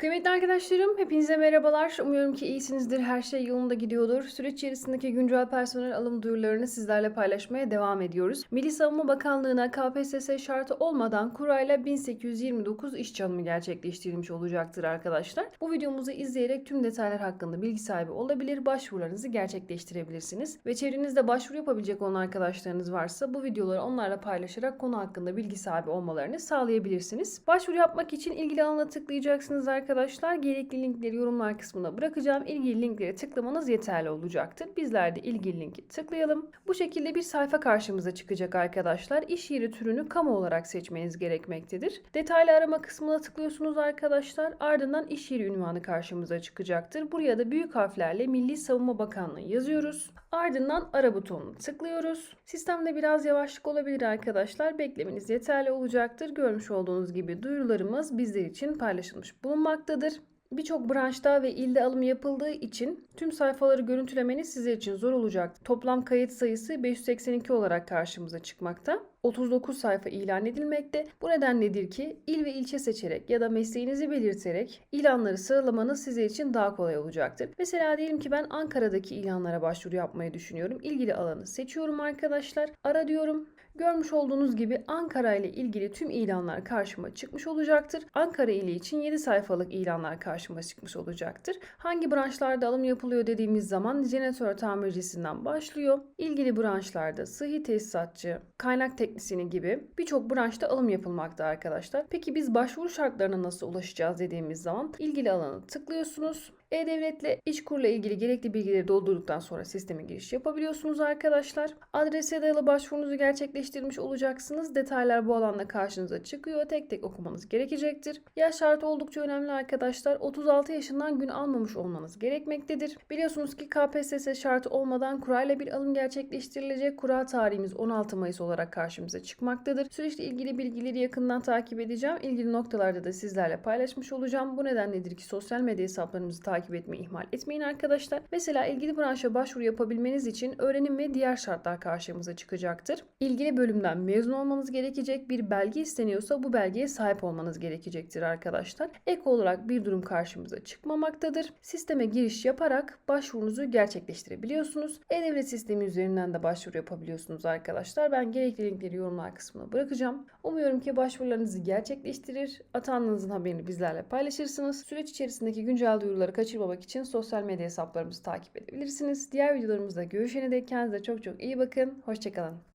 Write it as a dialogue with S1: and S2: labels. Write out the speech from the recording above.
S1: Kıymetli arkadaşlarım, hepinize merhabalar. Umuyorum ki iyisinizdir, her şey yolunda gidiyordur. Süreç içerisindeki güncel personel alım duyurularını sizlerle paylaşmaya devam ediyoruz. Milli Savunma Bakanlığı'na KPSS şartı olmadan kurayla 1829 iş alımı gerçekleştirilmiş olacaktır arkadaşlar. Bu videomuzu izleyerek tüm detaylar hakkında bilgi sahibi olabilir, başvurularınızı gerçekleştirebilirsiniz. Ve çevrenizde başvuru yapabilecek olan arkadaşlarınız varsa bu videoları onlarla paylaşarak konu hakkında bilgi sahibi olmalarını sağlayabilirsiniz. Başvuru yapmak için ilgili alana tıklayacaksınız arkadaşlar. Gerekli linkleri yorumlar kısmına bırakacağım. İlgili linklere tıklamanız yeterli olacaktır. Bizler de ilgili linki tıklayalım. Bu şekilde bir sayfa karşımıza çıkacak arkadaşlar. İş yeri türünü kamu olarak seçmeniz gerekmektedir. Detaylı arama kısmına tıklıyorsunuz arkadaşlar. Ardından iş yeri ünvanı karşımıza çıkacaktır. Buraya da büyük harflerle Milli Savunma Bakanlığı yazıyoruz. Ardından ara butonunu tıklıyoruz. Sistemde biraz yavaşlık olabilir arkadaşlar. Beklemeniz yeterli olacaktır. Görmüş olduğunuz gibi duyurularımız bizler için paylaşılmış bulunmaktadır. Birçok branşta ve ilde alım yapıldığı için tüm sayfaları görüntülemeniz sizler için zor olacak. Toplam kayıt sayısı 582 olarak karşımıza çıkmakta. 39 sayfa ilan edilmekte. Bu nedenledir ki il ve ilçe seçerek ya da mesleğinizi belirterek ilanları sıralamanız sizler için daha kolay olacaktır. Mesela diyelim ki ben Ankara'daki ilanlara başvuru yapmayı düşünüyorum. İlgili alanı seçiyorum arkadaşlar. Ara diyorum. Görmüş olduğunuz gibi Ankara ile ilgili tüm ilanlar karşıma çıkmış olacaktır. Ankara ili için 7 sayfalık ilanlar karşıma çıkmış olacaktır. Hangi branşlarda alım yapılıyor dediğimiz zaman jeneratör tamircisinden başlıyor. İlgili branşlarda sıhhi tesisatçı, kaynak teknisyeni gibi birçok branşta alım yapılmakta arkadaşlar. Peki biz başvuru şartlarına nasıl ulaşacağız dediğimiz zaman ilgili alanı tıklıyorsunuz. E-Devlet'le İşkur'la ilgili gerekli bilgileri doldurduktan sonra sisteme giriş yapabiliyorsunuz arkadaşlar. Adrese dayalı başvurunuzu gerçekleştirmiş olacaksınız. Detaylar bu alanda karşınıza çıkıyor. Tek tek okumanız gerekecektir. Yaş şartı oldukça önemli arkadaşlar. 36 yaşından gün almamış olmanız gerekmektedir. Biliyorsunuz ki KPSS şartı olmadan kurayla bir alım gerçekleştirilecek. Kura tarihimiz 16 Mayıs olarak karşımıza çıkmaktadır. Süreçle ilgili bilgileri yakından takip edeceğim. İlgili noktalarda da sizlerle paylaşmış olacağım. Bu nedenledir ki sosyal medya hesaplarımızı takip takip etmeyi ihmal etmeyin arkadaşlar. Mesela ilgili branşa başvuru yapabilmeniz için öğrenim ve diğer şartlar karşımıza çıkacaktır. İlgili bölümden mezun olmanız gerekecek bir belge isteniyorsa bu belgeye sahip olmanız gerekecektir arkadaşlar. Ek olarak bir durum karşımıza çıkmamaktadır. Sisteme giriş yaparak başvurunuzu gerçekleştirebiliyorsunuz. E-Devlet sistemi üzerinden de başvuru yapabiliyorsunuz arkadaşlar. Ben gerekli linkleri yorumlar kısmına bırakacağım. Umuyorum ki başvurularınızı gerçekleştirir. Atandığınızın haberini bizlerle paylaşırsınız. Süreç içerisindeki güncel duyuruları kaçırmamak için sosyal medya hesaplarımızı takip edebilirsiniz. Diğer videolarımızda görüşene dek kendinize çok çok iyi bakın. Hoşçakalın.